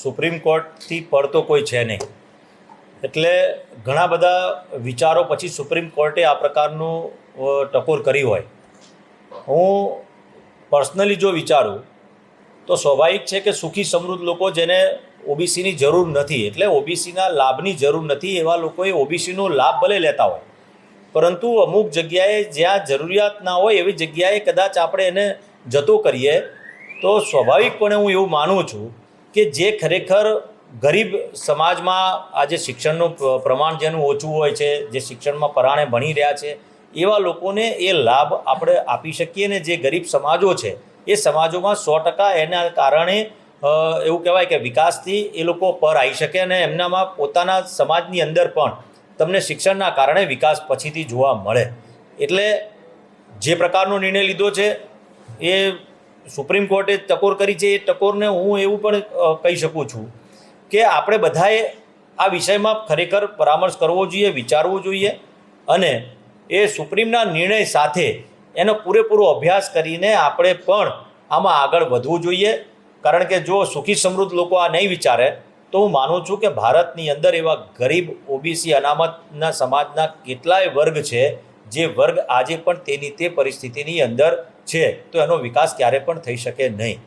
Supreme કોર્ટથી પડતો કોઈ છે નહીં. એટલે ઘણા બધા વિચારો પછી સુપ્રીમ કોર્ટે આ પ્રકારનું ટકોર કરી હોય. હું પર્સનલી જો વિચારું, તો સ્વાભાવિક છે કે સુખી સમૃદ્ધ લોકો જેને ઓબીસીની જરૂર નથી, એટલે ઓબીસીના લાભની જરૂર નથી એવા લોકોએ ઓબીસીનો લાભ ભલે લેતા હોય. પરંતુ અમુક જગ્યાએ જ્યાં જરૂરિયાત ના હોય એવી જગ્યાએ કદાચ આપણે એને જતો કરીએ, તો સ્વાભાવિકપણે હું એવું માનું છું કે જે ખરેખર ગરીબ સમાજમાં આજે શિક્ષણનું પ્રમાણ જેનું ઓછું હોય છે, જે શિક્ષણમાં પરાણે ભણી રહ્યા છે, એવા લોકોને એ લાભ આપણે આપી શકીએ ને જે ગરીબ સમાજો છે, એ સમાજોમાં સો ટકા એના કારણે એવું કહેવાય કે વિકાસથી એ લોકો પર આવી શકે અને એમનામાં પોતાના સમાજની અંદર પણ તમને શિક્ષણના કારણે વિકાસ પછીથી જોવા મળે. એટલે જે પ્રકારનો નિર્ણય લીધો છે, એ સુપ્રીમ કોર્ટે ટકોર કરી છે એ ટકોરને હું એવું પણ કહી શકું છું કે આપણે બધાએ આ વિષયમાં ખરેખર પરામર્શ કરવો જોઈએ, વિચારવું જોઈએ અને એ સુપ્રીમના નિર્ણય સાથે એનો પૂરેપૂરો અભ્યાસ કરીને આપણે પણ આમાં આગળ વધવું જોઈએ. કારણ કે જો સુખી સમૃદ્ધ લોકો આ નહીં વિચારે, તો હું માનું છું કે ભારતની અંદર એવા ગરીબ, ઓબીસી, અનામતના સમાજના કેટલાય વર્ગ છે જે વર્ગ આજે પણ તેની તે પરિસ્થિતિની અંદર છે, તો એનો વિકાસ ક્યારે પણ થઈ શકે નહીં.